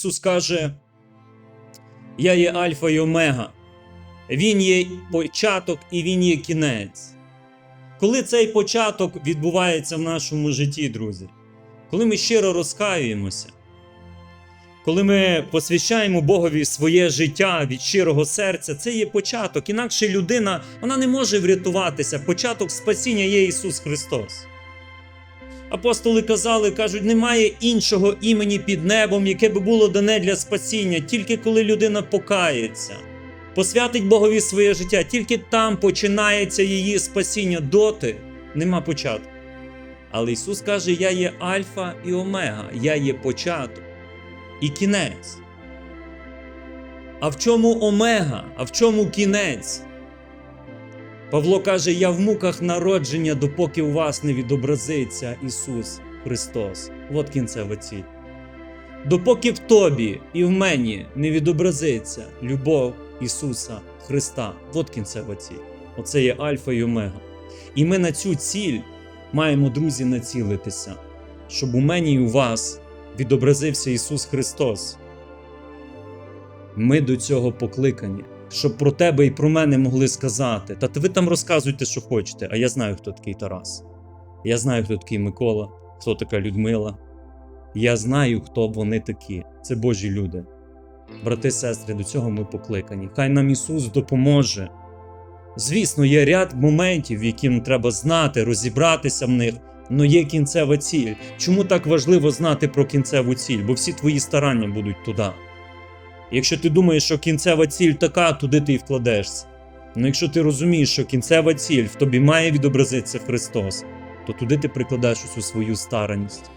Ісус каже: Я є Альфа і Омега. Він є початок і Він є кінець. Коли цей початок відбувається в нашому житті, друзі, коли ми щиро розкаюємося, коли ми посвящаємо Богові своє життя від щирого серця, це є початок. Інакше людина вона не може врятуватися. Початок спасіння є Ісус Христос. Апостоли казали, кажуть, немає іншого імені під небом, яке би було дане для спасіння, тільки коли людина покається, посвятить Богові своє життя, тільки там починається її спасіння. Доти нема початку. Але Ісус каже: Я є Альфа і Омега, я є початок і кінець. А в чому Омега? А в чому кінець? Павло каже: Я в муках народження, допоки у вас не відобразиться Ісус Христос. От кінцева ціль. Допоки в тобі і в мені не відобразиться любов Ісуса Христа. От кінцева ціль. Оце є Альфа і Омега. І ми на цю ціль маємо, друзі, націлитися, щоб у мені і у вас відобразився Ісус Христос. Ми до цього покликані, щоб про тебе і про мене могли сказати. Та ви там розказуйте, що хочете, а я знаю, хто такий Тарас. Я знаю, хто такий Микола, хто така Людмила. Я знаю, хто вони такі. Це Божі люди. Брати, сестри, до цього ми покликані. Хай нам Ісус допоможе. Звісно, є ряд моментів, які нам треба знати, розібратися в них, але є кінцева ціль. Чому так важливо знати про кінцеву ціль? Бо всі твої старання будуть туди. Якщо ти думаєш, що кінцева ціль така, туди ти і вкладешся. Ну якщо ти розумієш, що кінцева ціль в тобі має відобразитися Христос, то туди ти прикладаєш усю свою стараність.